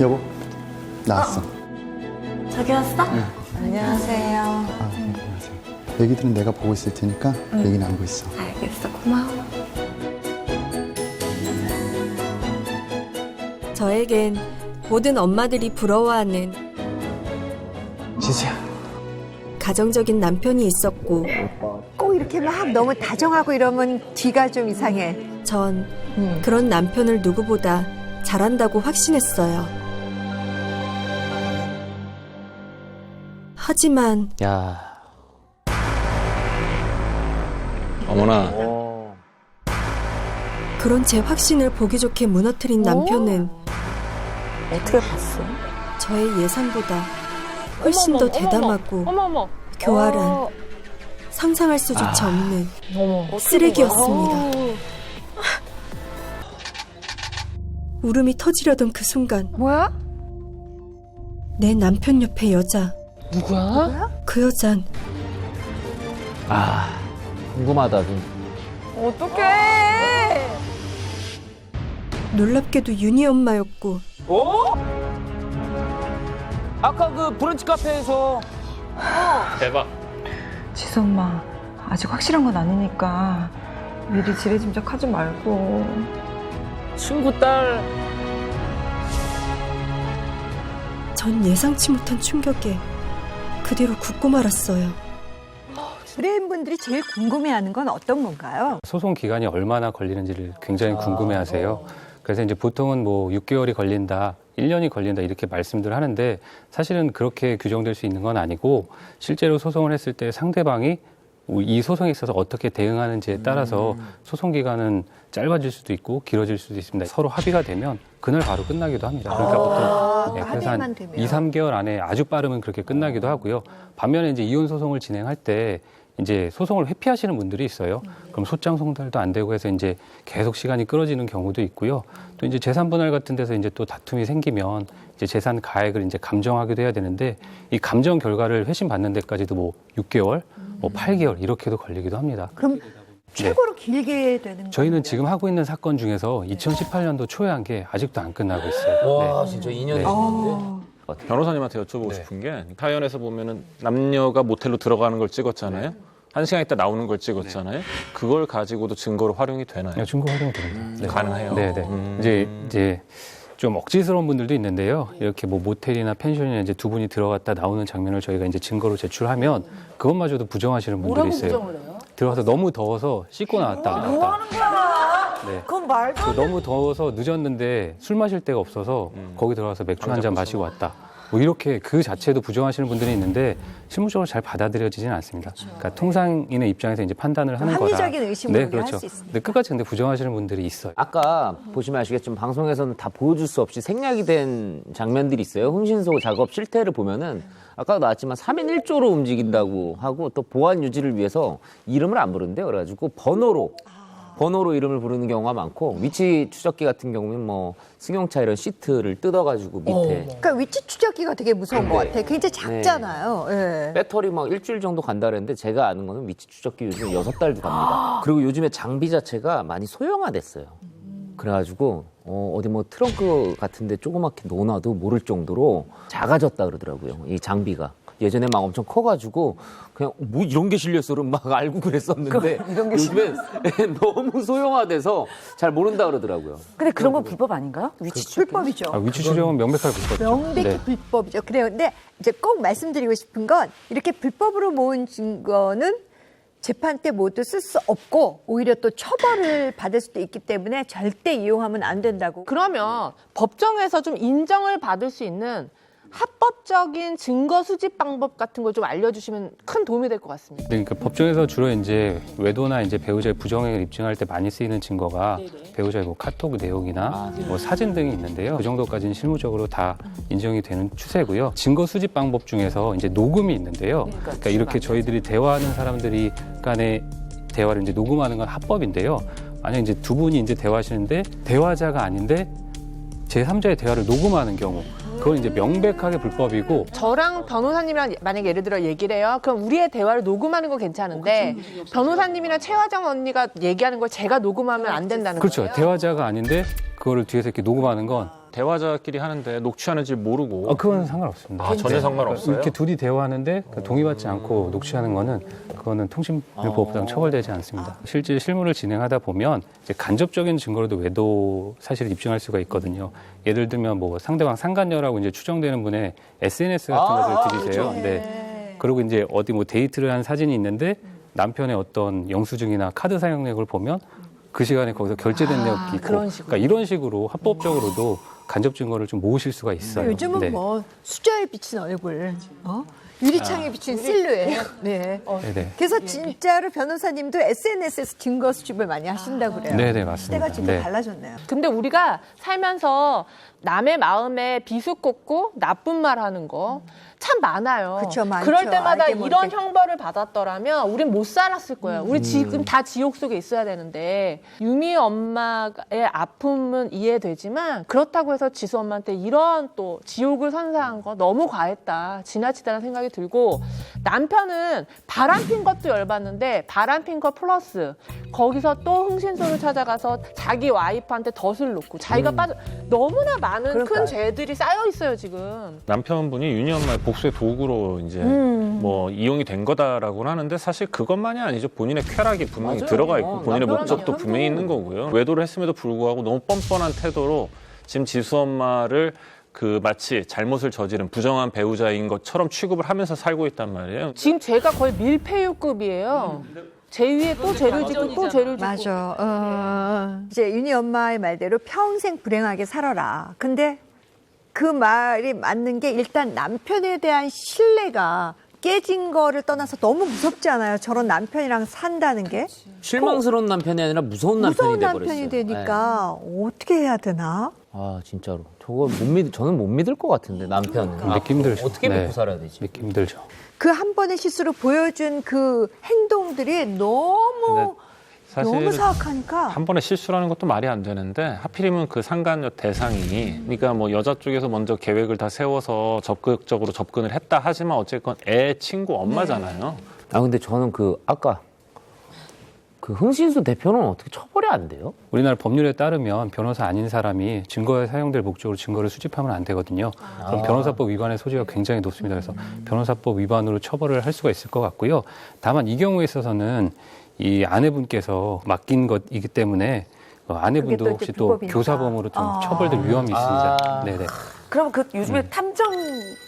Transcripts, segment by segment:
여보, 나왔어. 저기 왔어? 안녕하세요. 아, 네, 안녕하세요. 얘기들은 내가 보고 있을 테니까 얘기 나누고 있어. 알겠어, 고마워. 저에겐 모든 엄마들이 부러워하는 지수야. 가정적인 남편이 있었고 꼭 이렇게 막 너무 다정하고 이러면 뒤가 좀 이상해. 전 음. 그런 남편을 누구보다 잘한다고 확신했어요. 하지만 야. 어머나. 그런 제 확신을 보기 좋게 무너뜨린 남편은 어떻게 봤어? 저의 예상보다 훨씬 더 대담하고 어머머. 교활한 상상할 수조차 없는 어머. 쓰레기였습니다. 울음이 터지려던 그 순간 뭐야? 내 남편 옆에 여자 누구야? 그 여잔 아. 궁금하다, 좀. 어떡해. 놀랍게도 윤희 엄마였고 아까 그 브런치 카페에서 대박. 지수 엄마 아직 확실한 건 아니니까 미리 지레 짐작하지 말고 친구 딸. 전 예상치 못한 충격에 그대로 굳고 말았어요. 브레인분들이 제일 궁금해하는 건 어떤 건가요? 소송 기간이 얼마나 걸리는지를 굉장히 궁금해하세요. 그래서 이제 보통은 뭐 6개월이 걸린다, 1년이 걸린다 이렇게 말씀들 하는데 사실은 그렇게 규정될 수 있는 건 아니고 실제로 소송을 했을 때 상대방이 이 소송에 있어서 어떻게 대응하는지에 따라서 소송 기간은 짧아질 수도 있고 길어질 수도 있습니다. 서로 합의가 되면 그날 바로 끝나기도 합니다. 그러니까 보통 네, 그래서 한 되면. 2, 3개월 안에 아주 빠르면 그렇게 끝나기도 하고요. 반면에 이제 이혼 소송을 진행할 때 이제 소송을 회피하시는 분들이 있어요. 그럼 소장 송달도 안 되고 해서 이제 계속 시간이 끌어지는 경우도 있고요. 또 이제 재산 분할 같은 데서 이제 또 다툼이 생기면 이제 재산 가액을 이제 감정하기도 해야 되는데 이 감정 결과를 회신 받는 데까지도 뭐 6개월, 뭐 8개월 이렇게도 걸리기도 합니다. 그럼 최고로 길게 되는 거 저희는 지금 하고 있는 사건 중에서 2018년도 초에 한 게 아직도 안 끝나고 있어요. 와, 네. 진짜 2년이 네. 어. 변호사님한테 여쭤보고 네. 싶은 게 사연에서 보면은 남녀가 모텔로 들어가는 걸 찍었잖아요. 한 시간 있다 나오는 걸 찍었잖아요. 그걸 가지고도 증거로 활용이 되나요? 네, 증거 활용이 됩니다. 네. 가능해요. 네, 네. 음. 이제 이제 좀 억지스러운 분들도 있는데요. 이렇게 뭐 모텔이나 pension이나 이제 두 분이 들어갔다 나오는 장면을 저희가 이제 증거로 제출하면 그것마저도 부정하시는 분들이 있어요. 들어가서 너무 더워서 씻고 나왔다. 뭐 하는 거야? 네. 그건 말도 그 너무 더워서 늦었는데 술 마실 데가 없어서 음. 거기 들어가서 맥주 한 잔 마시고 왔다. 뭐 이렇게 그 자체도 부정하시는 분들이 있는데 실무적으로 잘 받아들여지지는 않습니다. 그러니까 통상인의 입장에서 이제 판단을 하는 거라. 합리적인 의심으로 네, 할 그렇죠. 수 있습니다. 근데 끝까지 근데 부정하시는 분들이 있어요. 아까 보시면 아시겠지만 방송에서는 다 보여줄 수 없이 생략이 된 장면들이 있어요. 흥신소 작업 실태를 보면은 아까도 나왔지만 3인 1조로 움직인다고 하고 또 보안 유지를 위해서 이름을 안 부른대요. 그래가지고 번호로 번호로 이름을 부르는 경우가 많고 위치 추적기 같은 경우는 뭐 승용차 이런 시트를 뜯어가지고 밑에 그러니까 위치 추적기가 되게 무서운 것 같아. 굉장히 네. 작잖아요. 예. 배터리 막 일주일 정도 간다 그랬는데 제가 아는 거는 위치 추적기 요즘 여섯 달도 갑니다. 그리고 요즘에 장비 자체가 많이 소형화됐어요. 그래가지고 어, 어디 뭐 트렁크 같은데 조그맣게 넣어놔도 모를 정도로 작아졌다 그러더라고요. 이 장비가. 예전에 막 엄청 커가지고 그냥 뭐 이런 게 실렸어를 막 알고 그랬었는데 요즘엔 너무 소형화돼서 잘 모른다 그러더라고요. 근데 그런 건 불법 아닌가요? 위치 추적 불법이죠. 아, 위치 추정은 명백하게 불법이죠. 명백히 네. 불법이죠. 그래요. 근데 이제 꼭 말씀드리고 싶은 건 이렇게 불법으로 모은 증거는 재판 때 모두 쓸 수 없고 오히려 또 처벌을 받을 수도 있기 때문에 절대 이용하면 안 된다고. 그러면 법정에서 좀 인정을 받을 수 있는 합법적인 증거 수집 방법 같은 걸좀 알려주시면 큰 도움이 될 것 같습니다. 네, 그러니까 법정에서 주로 이제 외도나 이제 배우자의 부정행위를 입증할 때 많이 쓰이는 증거가 배우자의 뭐 카톡 내용이나 뭐 사진 등이 있는데요. 그 정도까지는 실무적으로 다 인정이 되는 추세고요. 증거 수집 방법 중에서 이제 녹음이 있는데요. 그러니까 이렇게 저희들이 대화하는 사람들이 간의 대화를 이제 녹음하는 건 합법인데요. 만약 이제 두 분이 이제 대화하시는데 대화자가 아닌데 제 3자의 대화를 녹음하는 경우 그건 이제 명백하게 불법이고 저랑 변호사님이랑 만약에 예를 들어 얘기를 해요. 그럼 우리의 대화를 녹음하는 건 괜찮은데 변호사님이랑 최화정 언니가 얘기하는 걸 제가 녹음하면 안 된다는 그렇죠. 거예요. 대화자가 아닌데 그거를 뒤에서 이렇게 녹음하는 건 대화자끼리 하는데 녹취하는지 모르고 어, 그건 상관없습니다. 아, 전혀 상관없어요? 이렇게 둘이 대화하는데 그 동의받지 않고 녹취하는 거는 그거는 통신보호법상 처벌되지 않습니다. 실제 실무를 진행하다 보면 이제 간접적인 증거로도 외도 사실을 입증할 수가 있거든요. 예를 들면 뭐 상대방 상간녀라고 이제 추정되는 분의 SNS 같은 것을 들이세요. 네. 그리고 이제 어디 뭐 데이트를 한 사진이 있는데 남편의 어떤 영수증이나 카드 사용 내역을 보면 그 시간에 거기서 결제된 내역이 있고 그런 식으로. 그러니까 이런 식으로 합법적으로도 간접 증거를 좀 모으실 수가 있어요. 요즘은 네. 뭐 수저에 비친 얼굴, 어? 유리창에 비친 실루엣. 네. 네네. 그래서 진짜로 변호사님도 SNS에서 증거 수집을 많이 하신다고 그래요. 네네 맞습니다. 때가 진짜 네. 달라졌네요. 근데 우리가 살면서 남의 마음에 비수 꽂고 나쁜 말 하는 거 참 많아요. 그쵸, 많죠. 럴 때마다 알게 모르게. 이런 형벌을 받았더라면 우린 못 살았을 거예요. 우리 지금 다 지옥 속에 있어야 되는데 유미 엄마의 아픔은 이해되지만 그렇다고 해서 지수 엄마한테 이런 또 지옥을 선사한 거 너무 과했다. 지나치다는 생각이 들고 남편은 바람핀 것도 열받는데 바람핀 거 플러스 거기서 또 흥신소를 찾아가서 자기 와이프한테 덫을 놓고 자기가 빠져 너무나 많은 그러니까요. 큰 죄들이 쌓여 있어요 지금. 남편분이 윤희 엄마의 복수의 도구로 이제 음. 뭐 이용이 된 거다라고는 하는데 사실 그것만이 아니죠. 본인의 쾌락이 분명히 맞아요. 들어가 있고 본인의 목적도. 분명히 있는 거고요. 외도를 했음에도 불구하고 너무 뻔뻔한 태도로 지금 지수 엄마를 그 마치 잘못을 저지른 부정한 배우자인 것처럼 취급을 하면서 살고 있단 말이에요. 지금 죄가 거의 밀폐유급이에요. 제 위에 또 죄를 짓고 또 죄를 짓고. 맞아. 어, 이제 윤희 엄마의 말대로 평생 불행하게 살아라. 근데 그 말이 맞는 게 일단 남편에 대한 신뢰가 깨진 거를 떠나서 너무 무섭지 않아요? 저런 남편이랑 산다는 게. 실망스러운 남편이 아니라 무서운 남편이 무서운 돼버렸어요. 남편이 네. 되니까 어떻게 해야 되나? 아 진짜로 저거 못 믿, 저는 못 믿을 것 같은데 남편은 믿기 힘들죠. 어떻게 네. 믿고 살아야 되지? 믿기 힘들죠. 그 한 번의 실수로 보여준 그 행동들이 너무 사실 너무 사악하니까 한 번에 실수라는 것도 말이 안 되는데 하필이면 그 상간녀 대상이 그러니까 뭐 여자 쪽에서 먼저 계획을 다 세워서 적극적으로 접근을 했다 하지만 어쨌건 애 친구 엄마잖아요. 아 근데 저는 그 아까 그 흥신소 대표는 어떻게 처벌이 안 돼요? 우리나라 법률에 따르면 변호사 아닌 사람이 증거에 사용될 목적으로 증거를 수집하면 안 되거든요. 그럼 변호사법 위반의 소지가 굉장히 높습니다. 그래서 변호사법 위반으로 처벌을 할 수가 있을 것 같고요. 다만 이 경우에 있어서는 이 아내분께서 맡긴 것이기 때문에 어, 아내분도 혹시 또. 교사범으로 좀 아. 처벌될 위험이 있습니다. 아. 네네. 그럼 그 요즘에 탐정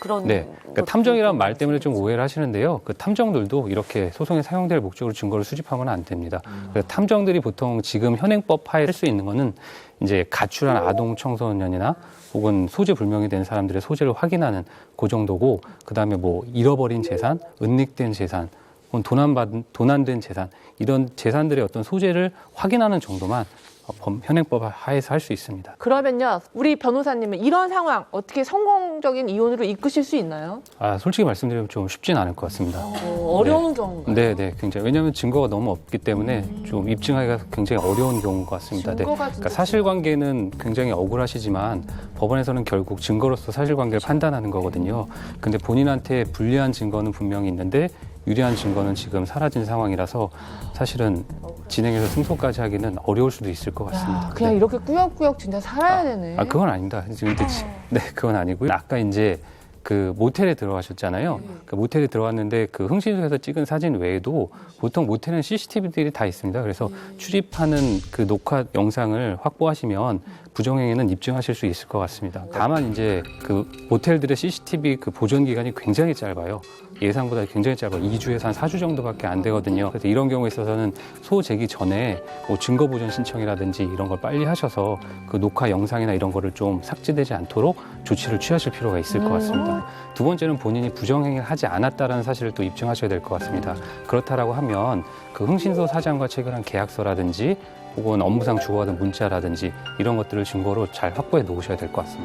그런 네. 그러니까 탐정이라는 말 때문에 좀 오해를 하시는데요. 그 탐정들도 이렇게 소송에 사용될 목적으로 증거를 수집하면 안 됩니다. 그래서 탐정들이 보통 지금 현행법 하에 할 수 있는 거는 이제 가출한 아동 청소년이나 혹은 소재 불명이 된 사람들의 소재를 확인하는 그 정도고 그다음에 뭐 잃어버린 재산, 은닉된 재산, 혹은 도난받은 도난된 재산 이런 재산들의 어떤 소재를 확인하는 정도만 어, 범- 현행법 하에서 할 수 있습니다. 그러면요, 우리 변호사님은 이런 상황 어떻게 성공적인 이혼으로 이끄실 수 있나요? 아, 솔직히 말씀드리면 좀 쉽진 않을 것 같습니다. 어, 어려운 경우가. 네, 네, 굉장히 왜냐하면 증거가 너무 없기 때문에 좀 입증하기가 굉장히 어려운 경우인 것 같습니다. 네. 그러니까 사실관계는 굉장히 억울하시지만 법원에서는 결국 증거로서 사실관계를 판단하는 거거든요. 근데 본인한테 불리한 증거는 분명히 있는데 유리한 증거는 지금 사라진 상황이라서 사실은 진행해서 승소까지 하기는 어려울 수도 있을 것 같습니다. 야, 그냥 네. 이렇게 꾸역꾸역 진짜 살아야 되네. 아, 그건 아닙니다. 지금 이제 지- 네, 그건 아니고요. 아까 이제 그 모텔에 들어가셨잖아요. 그 모텔에 들어갔는데 그 흥신소에서 찍은 사진 외에도 보통 모텔은 CCTV들이 다 있습니다. 그래서 출입하는 그 녹화 영상을 확보하시면 부정행위는 입증하실 수 있을 것 같습니다. 다만 이제 그 모텔들의 CCTV 그 보존 기간이 굉장히 짧아요. 예상보다 굉장히 짧아요. 2주에서 한 4주 정도밖에 안 되거든요. 그래서 이런 경우에 있어서는 소 제기 전에 뭐 증거 보존 신청이라든지 이런 걸 빨리 하셔서 그 녹화 영상이나 이런 거를 좀 삭제되지 않도록 조치를 취하실 필요가 있을 것 같습니다. 두 번째는 본인이 부정행위를 하지 않았다라는 사실을 또 입증하셔야 될 것 같습니다. 그렇다라고 하면 그 흥신소 사장과 체결한 계약서라든지 혹은 업무상 주고받은 문자라든지 이런 것들을 증거로 잘 확보해 놓으셔야 될 것 같습니다.